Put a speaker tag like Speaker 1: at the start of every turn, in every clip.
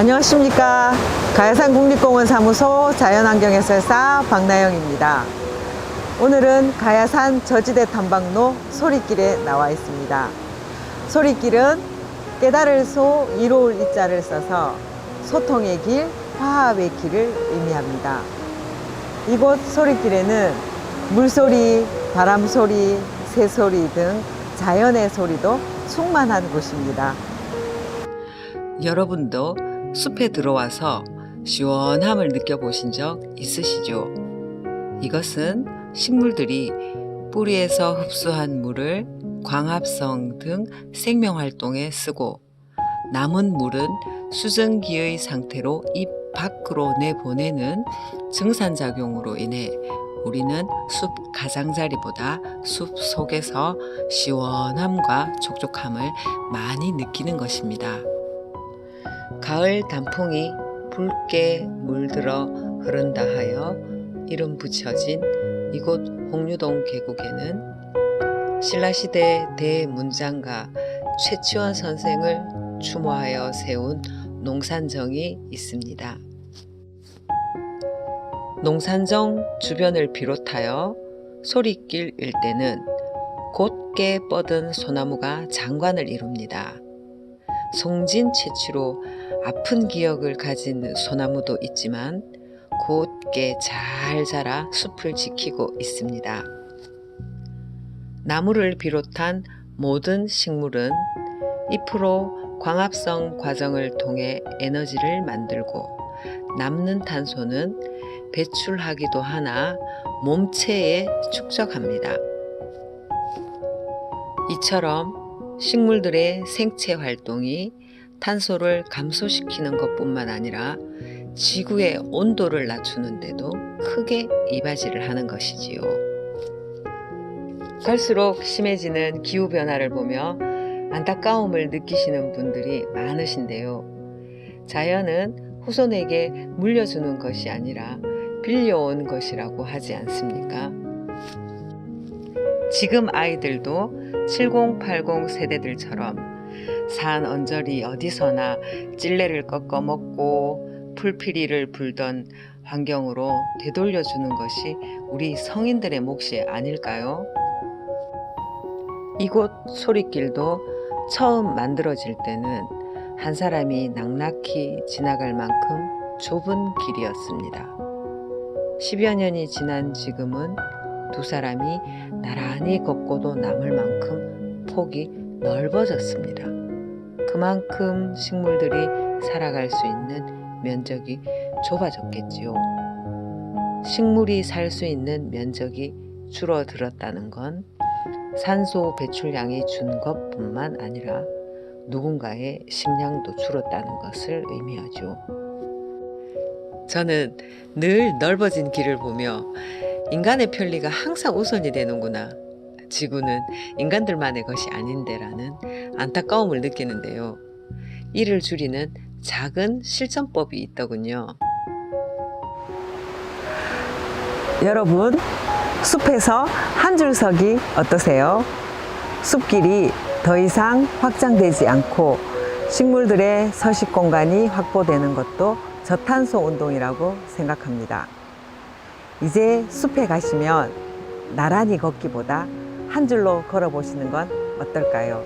Speaker 1: 안녕하십니까. 가야산 국립공원 사무소 자연환경해설사 박나영입니다. 오늘은 가야산 저지대 탐방로 소리길에 나와 있습니다. 소리길은 깨달을 소, 이로울 이자를 써서 소통의 길, 화합의 길을 의미합니다. 이곳 소리길에는 물소리, 바람소리, 새소리 등 자연의 소리도 충만한 곳입니다. 여러분도 숲에 들어와서 시원함을 느껴보신 적 있으시죠? 이것은 식물들이 뿌리에서 흡수한 물을 광합성 등 생명활동에 쓰고 남은 물은 수증기의 상태로 입 밖으로 내보내는 증산작용으로 인해 우리는 숲 가장자리보다 숲 속에서 시원함과 촉촉함을 많이 느끼는 것입니다. 가을 단풍이 붉게 물들어 흐른다 하여 이름 붙여진 이곳 홍유동 계곡에는 신라시대 대문장가 최치원 선생을 추모하여 세운 농산정이 있습니다. 농산정 주변을 비롯하여 소리길 일대는 곧게 뻗은 소나무가 장관을 이룹니다. 송진 채취로 아픈 기억을 가진 소나무도 있지만 곧게 잘 자라 숲을 지키고 있습니다. 나무를 비롯한 모든 식물은 잎으로 광합성 과정을 통해 에너지를 만들고 남는 탄소는 배출하기도 하나 몸체에 축적합니다. 이처럼 식물들의 생체 활동이 탄소를 감소시키는 것뿐만 아니라 지구의 온도를 낮추는데도 크게 이바지를 하는 것이지요. 갈수록 심해지는 기후변화를 보며 안타까움을 느끼시는 분들이 많으신데요. 자연은 후손에게 물려주는 것이 아니라 빌려온 것이라고 하지 않습니까? 지금 아이들도 7080 세대들처럼 산 언저리 어디서나 찔레를 꺾어 먹고 풀피리를 불던 환경으로 되돌려주는 것이 우리 성인들의 몫이 아닐까요? 이곳 소리길도 처음 만들어질 때는 한 사람이 낭낙히 지나갈 만큼 좁은 길이었습니다. 10여 년이 지난 지금은 두 사람이 나란히 걷고도 남을 만큼 폭이 넓어졌습니다. 그만큼 식물들이 살아갈 수 있는 면적이 좁아졌겠지요. 식물이 살 수 있는 면적이 줄어들었다는 건 산소 배출량이 준 것뿐만 아니라 누군가의 식량도 줄었다는 것을 의미하죠. 저는 늘 넓어진 길을 보며 인간의 편리가 항상 우선이 되는구나. 지구는 인간들만의 것이 아닌데라는 안타까움을 느끼는데요. 이를 줄이는 작은 실천법이 있더군요. 여러분, 숲에서 한 줄 서기 어떠세요? 숲길이 더 이상 확장되지 않고 식물들의 서식 공간이 확보되는 것도 저탄소 운동이라고 생각합니다. 이제 숲에 가시면 나란히 걷기보다 한 줄로 걸어보시는 건 어떨까요?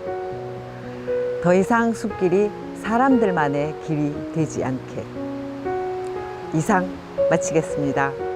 Speaker 1: 더 이상 숲길이 사람들만의 길이 되지 않게. 이상 마치겠습니다.